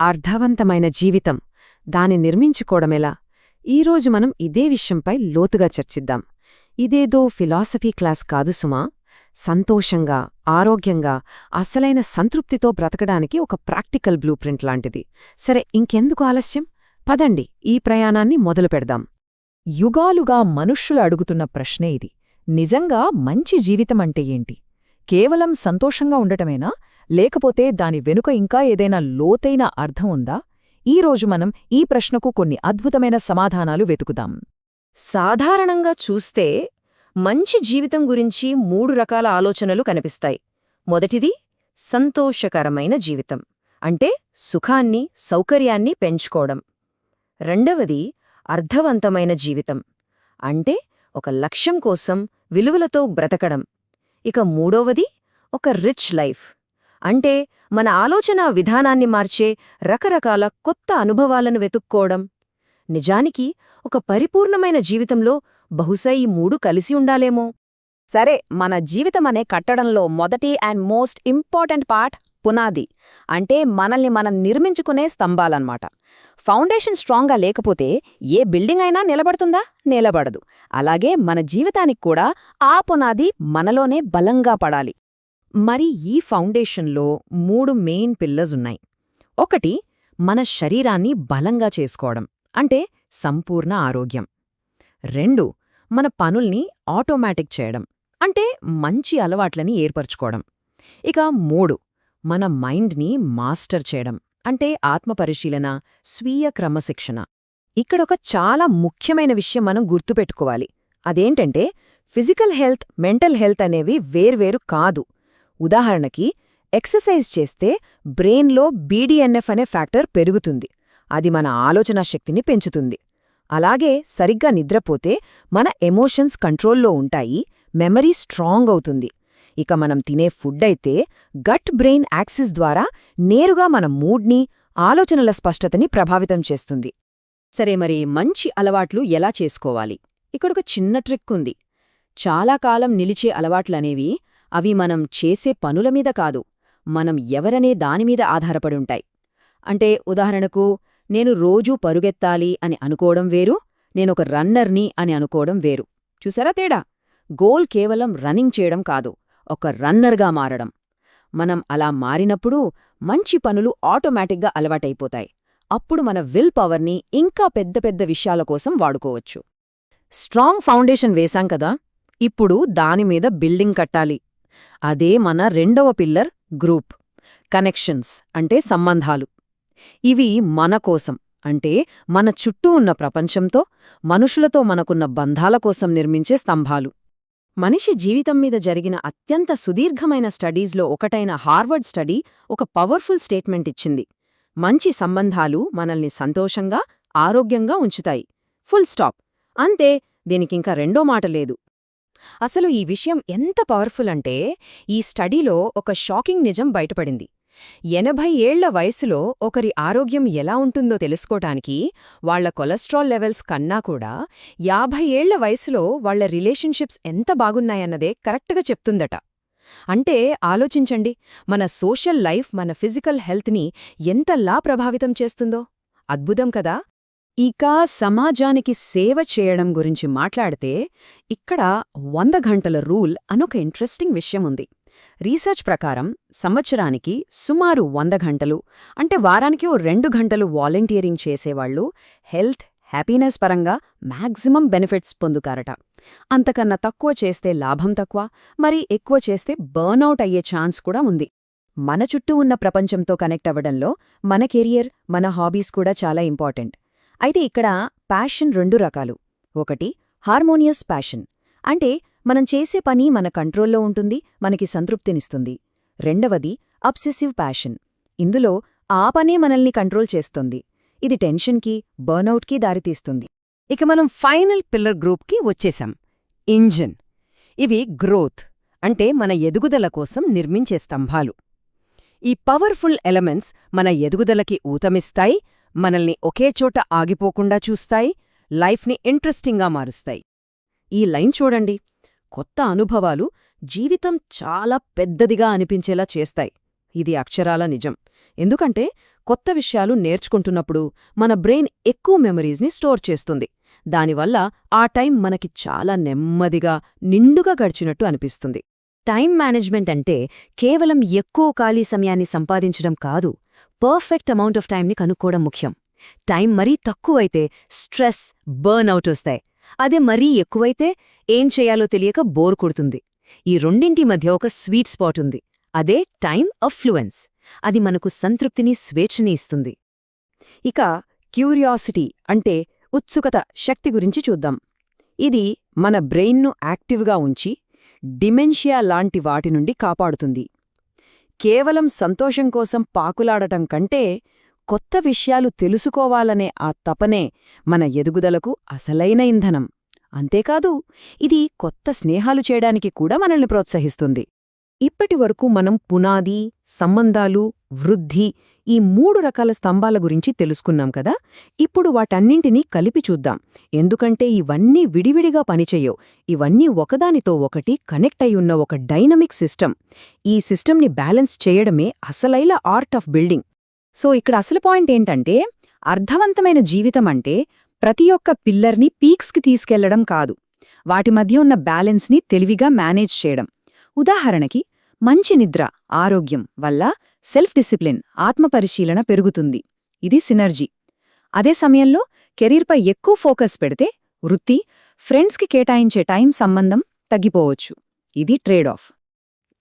అర్థవంతమైన జీవితం దాన్ని నిర్మించుకోవడమెలా? ఈరోజు మనం ఇదే విషయంపై లోతుగా చర్చిద్దాం. ఇదేదో ఫిలాసఫీ క్లాస్ కాదు సుమా. సంతోషంగా ఆరోగ్యంగా అసలైన సంతృప్తితో బ్రతకడానికి ఒక ప్రాక్టికల్ బ్లూ ప్రింట్ లాంటిది. సరే ఇంకెందుకు ఆలస్యం? పదండి ఈ ప్రయాణాన్ని మొదలు పెడదాం. యుగాలుగా మనుష్యులు అడుగుతున్న ప్రశ్నే ఇది. నిజంగా మంచి జీవితమంటే ఏంటి? కేవలం సంతోషంగా ఉండటమేనా? లేకపోతే దాని వెనుక ఇంకా ఏదైనా లోతైన అర్థం ఉందా? ఈరోజు మనం ఈ ప్రశ్నకు కొన్ని అద్భుతమైన సమాధానాలు వెతుకుదాం. సాధారణంగా చూస్తే మంచి జీవితం గురించి మూడు రకాల ఆలోచనలు కనిపిస్తాయి. మొదటిది సంతోషకరమైన జీవితం అంటే సుఖాన్ని సౌకర్యాన్ని పెంచుకోవడం. రెండవది అర్థవంతమైన జీవితం అంటే ఒక లక్ష్యం కోసం విలువలతో బ్రతకడం. ఇక మూడవది ఒక రిచ్ లైఫ్. అంటే మన ఆలోచన విధానాన్ని మార్చే రకరకాల కొత్త అనుభవాలను వెతుక్కోవడం. నిజానికి ఒక పరిపూర్ణమైన జీవితంలో బహుశా ఈ మూడు కలిసి ఉండాలేమో. సరే మన జీవితమనే కట్టడంలో మొదటి అండ్ మోస్ట్ ఇంపార్టెంట్ పార్ట్ పునాది అంటే మనల్ని మనం నిర్మించుకునే స్తంభాలన్నమాట. ఫౌండేషన్ స్ట్రాంగ్గా లేకపోతే ఏ బిల్డింగ్ అయినా నిలబడుతుందా? నిలబడదు. అలాగే మన జీవితానికి కూడా ఆ పునాది మనలోనే బలంగా పడాలి. మరి ఈ ఫౌండేషన్లో మూడు మెయిన్ పిల్లర్స్ ఉన్నాయి. ఒకటి మన శరీరాన్ని బలంగా చేసుకోవడం అంటే సంపూర్ణ ఆరోగ్యం. రెండు మన పనుల్ని ఆటోమేటిక్ చేయడం అంటే మంచి అలవాట్లని ఏర్పరచుకోవడం. ఇక మూడు మన మైండ్ని మాస్టర్ చేయడం అంటే ఆత్మపరిశీలన స్వీయ క్రమశిక్షణ. ఇక్కడొక చాలా ముఖ్యమైన విషయం మనం గుర్తుపెట్టుకోవాలి. అదేంటంటే ఫిజికల్ హెల్త్ మెంటల్ హెల్త్ అనేవి వేర్వేరు కాదు. ఉదాహరణకి ఎక్సర్సైజ్ చేస్తే బ్రెయిన్లో బీడీఎన్ఎఫ్ అనే ఫ్యాక్టర్ పెరుగుతుంది. అది మన ఆలోచనా శక్తిని పెంచుతుంది. అలాగే సరిగ్గా నిద్రపోతే మన ఎమోషన్స్ కంట్రోల్లో ఉంటాయి మెమరీ స్ట్రాంగ్ అవుతుంది. ఇక మనం తినే ఫుడ్ అయితే గట్ బ్రెయిన్ యాక్సిస్ ద్వారా నేరుగా మన మూడ్ని ఆలోచనల స్పష్టతని ప్రభావితం చేస్తుంది. సరే మరి మంచి అలవాట్లు ఎలా చేసుకోవాలి? ఇక్కడొక చిన్న ట్రిక్ ఉంది చాలా కాలం నిలిచే అలవాట్లనేవి అవి మనం చేసే పనుల మీద కాదు మనం ఎవరనే దానిమీద ఆధారపడుంటాయి. అంటే ఉదాహరణకు నేను రోజూ పరుగెత్తాలి అని అనుకోవడం వేరు నేనొక రన్నర్ని అని అనుకోవడం వేరు. చూసారా తేడా? గోల్ కేవలం రన్నింగ్ చేయడం కాదు ఒక రన్నర్గా మారడం. మనం అలా మారినప్పుడు మంచి పనులు ఆటోమేటిక్గా అలవాటైపోతాయి. అప్పుడు మన విల్ పవర్ని ఇంకా పెద్ద పెద్ద విషయాల కోసం వాడుకోవచ్చు. స్ట్రాంగ్ ఫౌండేషన్ వేశాం కదా! ఇప్పుడు దానిమీద బిల్డింగ్ కట్టాలి. అదే మన రెండవ పిల్లర్ గ్రూప్. కనెక్షన్స్ అంటే సంబంధాలు. ఇవి మన కోసం అంటే మన చుట్టూ ఉన్న ప్రపంచంతో మనుషులతో మనకున్న బంధాల కోసం నిర్మించే స్తంభాలు. మనిషి జీవితం మీద జరిగిన అత్యంత సుదీర్ఘమైన స్టడీస్లో ఒకటైన హార్వర్డ్ స్టడీ ఒక పవర్ఫుల్ స్టేట్మెంట్ ఇచ్చింది. మంచి సంబంధాలు మనల్ని సంతోషంగా ఆరోగ్యంగా ఉంచుతాయి. Full stop. అంతే దీనికింక రెండో మాట లేదు. అసలు ఈ విషయం ఎంత పవర్ఫుల్ అంటే ఈ స్టడీలో ఒక షాకింగ్ నిజం బయటపడింది. ఎనభై ఏళ్ళ వయసులో ఒకరి ఆరోగ్యం ఎలా ఉంటుందో తెలుసుకోటానికి వాళ్ళ కొలెస్ట్రాల్ లెవెల్స్ కన్నా కూడా యాభై ఏళ్ళ వయసులో వాళ్ళ రిలేషన్షిప్స్ ఎంత బాగున్నాయన్నదే కరెక్ట్గా చెప్తుందట. అంటే ఆలోచించండి మన సోషల్ లైఫ్ మన ఫిజికల్ హెల్త్ని ఎంతలా ప్రభావితం చేస్తుందో. అద్భుతం కదా! ఇక సమాజానికి సేవ చేయడం గురించి మాట్లాడితే ఇక్కడ వంద గంటల రూల్ అనొక ఇంట్రెస్టింగ్ విషయం ఉంది. రీసెర్చ్ ప్రకారం సంవత్సరానికి సుమారు వంద గంటలు అంటే వారానికి ఓ రెండు గంటలు వాలంటీరింగ్ చేసేవాళ్ళు హెల్త్ హ్యాపీనెస్ పరంగా మ్యాక్సిమం బెనిఫిట్స్ పొందుతారట. అంతకన్నా తక్కువ చేస్తే లాభం తక్కువ మరి ఎక్కువ చేస్తే బర్నౌట్ అయ్యే ఛాన్స్ కూడా ఉంది. మన చుట్టూ ఉన్న ప్రపంచంతో కనెక్ట్ అవ్వడంలో మన కెరియర్ మన హాబీస్ కూడా చాలా ఇంపార్టెంట్. అయితే ఇక్కడ ప్యాషన్ రెండు రకాలు. ఒకటి హార్మోనియస్ ప్యాషన్. అంటే మనం చేసే పని మన కంట్రోల్లో ఉంటుంది మనకి సంతృప్తినిస్తుంది. రెండవది అబ్సెసివ్ ప్యాషన్. ఇందులో ఆ పనే మనల్ని కంట్రోల్ చేస్తుంది. ఇది టెన్షన్కి బర్నౌట్కి దారితీస్తుంది. ఇక మనం ఫైనల్ పిల్లర్ గ్రూప్కి వచ్చేశాం ఇంజిన్. ఇవి గ్రోత్ అంటే మన ఎదుగుదల కోసం నిర్మించే స్తంభాలు. ఈ పవర్ఫుల్ ఎలమెంట్స్ మన ఎదుగుదలకి ఊతమిస్తాయి మనల్ని ఒకే చోట ఆగిపోకుండా చూస్తాయి లైఫ్ని ఇంట్రెస్టింగ్గా మారుస్తాయి. ఈ లైన్ చూడండి. కొత్త అనుభవాలు జీవితం చాలా పెద్దదిగా అనిపించేలా చేస్తాయి. ఇది అక్షరాల నిజం. ఎందుకంటే కొత్త విషయాలు నేర్చుకుంటున్నప్పుడు మన బ్రెయిన్ ఎక్కువ మెమరీస్ని స్టోర్ చేస్తుంది. దానివల్ల ఆ టైం మనకి చాలా నెమ్మదిగా నిండుగా గడిచినట్టు అనిపిస్తుంది. టైం మేనేజ్మెంట్ అంటే కేవలం ఎక్కువ ఖాళీ సమయాన్ని సంపాదించడం కాదు పర్ఫెక్ట్ అమౌంట్ ఆఫ్ టైంని కనుక్కోవడం ముఖ్యం. టైం మరీ తక్కువైతే స్ట్రెస్ బర్న్ అవుట్ వస్తాయి. అదే మరీ ఎక్కువైతే ఏం చేయాలో తెలియక బోర్ కొడుతుంది. ఈ రెండింటి మధ్య ఒక స్వీట్ స్పాట్ ఉంది. అదే టైం అఫ్లుయెన్స్ అది మనకు సంతృప్తిని స్వేచ్ఛని ఇస్తుంది. ఇక క్యూరియాసిటీ అంటే ఉత్సుకత శక్తి గురించి చూద్దాం. ఇది మన బ్రెయిన్ను యాక్టివ్గా ఉంచి డిమెన్షియా లాంటి వాటి నుండి కాపాడుతుంది. కేవలం సంతోషం కోసం పాకులాడటం కంటే కొత్త విషయాలు తెలుసుకోవాలనే ఆ తపనే మన ఎదుగుదలకు అసలైన ఇంధనం. అంతేకాదు ఇది కొత్త స్నేహాలు చేయడానికి కూడా మనల్ని ప్రోత్సహిస్తుంది. ఇప్పటి వరకు మనం పునాది సంబంధాలు వృద్ధి ఈ మూడు రకాల స్తంభాల గురించి తెలుసుకున్నాం కదా? ఇప్పుడు వాటన్నింటినీ కలిపి చూద్దాం. ఎందుకంటే ఇవన్నీ విడివిడిగా పనిచేయవు ఇవన్నీ ఒకదానితో ఒకటి కనెక్ట్ అయ్యున్న ఒక డైనమిక్ సిస్టమ్. ఈ సిస్టమ్ని బ్యాలెన్స్ చేయడమే అసలైన ఆర్ట్ ఆఫ్ బిల్డింగ్. సో ఇక్కడ అసలు పాయింట్ ఏంటంటే అర్థవంతమైన జీవితం అంటే ప్రతి ఒక్క పిల్లర్ని పీక్స్కి తీసుకెళ్ళడం కాదు. వాటి మధ్య ఉన్న బ్యాలెన్స్ని తెలివిగా మేనేజ్ చేయడం. ఉదాహరణకి మంచి నిద్ర ఆరోగ్యం వల్ల సెల్ఫ్ డిసిప్లిన్ ఆత్మపరిశీలన పెరుగుతుంది. ఇది సినర్జీ. అదే సమయంలో కెరీర్పై ఎక్కువ ఫోకస్ పెడితే వృత్తి ఫ్రెండ్స్కి కేటాయించే టైం సంబంధం తగ్గిపోవచ్చు. ఇది ట్రేడ్ ఆఫ్.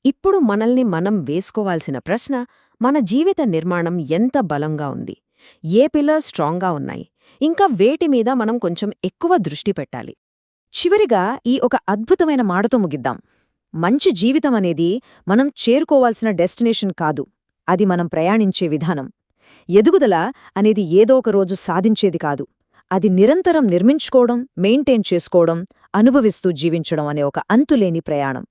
ఇప్పుడు మనల్ని మనం వేసుకోవాల్సిన ప్రశ్న మన జీవిత నిర్మాణం ఎంత బలంగా ఉంది? ఏ పిల్లర్ స్ట్రాంగ్గా ఉన్నాయి? ఇంకా వేటి మీద మనం కొంచెం ఎక్కువ దృష్టి పెట్టాలి. చివరిగా ఈ ఒక అద్భుతమైన మాటతో ముగిద్దాం. మంచి జీవితం అనేది మనం చేరుకోవాల్సిన డెస్టినేషన్ కాదు అది మనం ప్రయాణించే విధానం. ఎదుగుదల అనేది ఏదో ఒక రోజు సాధించేది కాదు. అది నిరంతరం నిర్మించుకోవడం మెయింటైన్ చేసుకోవడం అనుభవిస్తూ జీవించడం అనే ఒక అంతులేని ప్రయాణం.